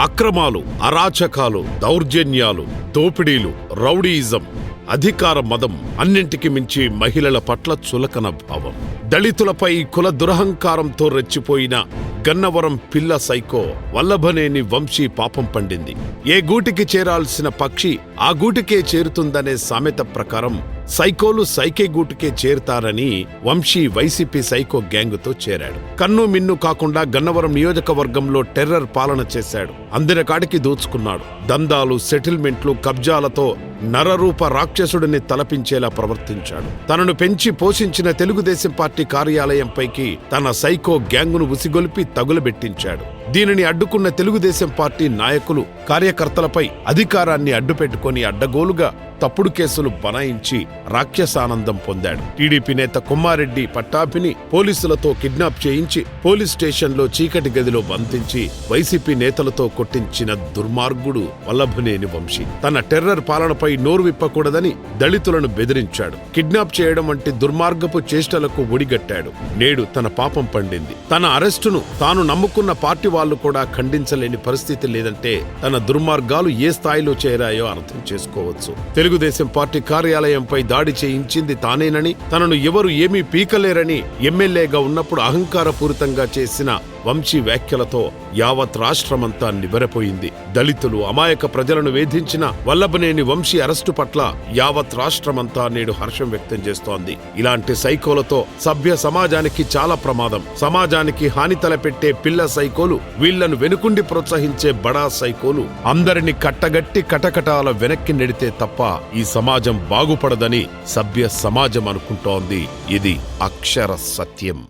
అక్రమాలు అరాచకాలు దౌర్జన్యాలు దోపిడీలు రౌడీయిజం అధికార మదం అన్నింటికి మించి మహిళల పట్ల చులకన భావం. దళితులపై కుల దురహంకారంతో రెచ్చిపోయిన గన్నవరం పిల్ల సైకో వల్లభనేని వంశీ పాపం పండింది. ఏ గూటికి చేరాల్సిన పక్షి ఆ గూటికే చేరుతుందనే సామెత ప్రకారం సైకోలు సైకే గూటుకే చేరుతారని వంశీ వైసీపీ సైకో గ్యాంగుతో చేరాడు. కన్ను మిన్ను కాకుండా గన్నవరం నియోజకవర్గంలో టెర్రర్ పాలన చేశాడు. అందరికాడికి దోచుకున్నాడు. దందాలు సెటిల్మెంట్లు కబ్జాలతో నరరూప రాక్షసుడిని తలపించేలా ప్రవర్తించాడు. తనను పెంచి పోషించిన తెలుగుదేశం పార్టీ కార్యాలయంపైకి తన సైకో గ్యాంగును ఉసిగొలిపి తగులబెట్టించాడు. దీనిని అడ్డుకున్న తెలుగుదేశం పార్టీ నాయకులు కార్యకర్తలపై అధికారాన్ని అడ్డుపెట్టుకొని అడ్డగోలుగా తప్పుడు కేసులు బనాయించి రాక్షసానందం పొందాడు. టీడీపీ నేత కుమారెడ్డి పట్టాభిని పోలీసులతో కిడ్నాప్ చేయించి పోలీస్ స్టేషన్లో చీకటి గదిలో బంధించి వైసీపీ నేతలతో కొట్టించిన దుర్మార్గుడు వల్లభనేని వంశీ. తన టెర్రర్ పాలనపై నోరు విప్పకూడదని దళితులను బెదిరించాడు. కిడ్నాప్ చేయడం వంటి దుర్మార్గపు చేష్టలకు ఒడిగట్టాడు. నేడు తన పాపం పండింది. తన అరెస్టును తాను నమ్ముకున్న పార్టీ వాళ్ళు కూడా ఖండించలేని పరిస్థితి లేదంటే తన దుర్మార్గాలు ఏ స్థాయిలో చేరాయో అర్థం చేసుకోవచ్చు. తెలుగుదేశం పార్టీ కార్యాలయంపై దాడి చేయించింది తానేనని తనను ఎవరు ఏమీ పీకలేరని ఎమ్మెల్యేగా ఉన్నప్పుడు అహంకారపూరితంగా చేసిన వంశీ వ్యాఖ్యలతో యావత్ రాష్ట్రమంతా నివ్వెరపోయింది. దళితులు అమాయక ప్రజలను వేధించిన వల్లభనేని వంశీ అరెస్టు పట్ల యావత్ రాష్ట్రమంతా నేడు హర్షం వ్యక్తం చేస్తోంది. ఇలాంటి సైకోలతో సభ్య సమాజానికి చాలా ప్రమాదం. సమాజానికి హాని తలపెట్టే పిల్ల సైకోలు వీళ్ళను వెనుకుండి ప్రోత్సహించే బడా సైకోలు అందరిని కట్టగట్టి కటకటాల వెనక్కి నెడితే తప్ప ఈ సమాజం బాగుపడదని సభ్య సమాజం అనుకుంటోంది. ఇది అక్షర సత్యం.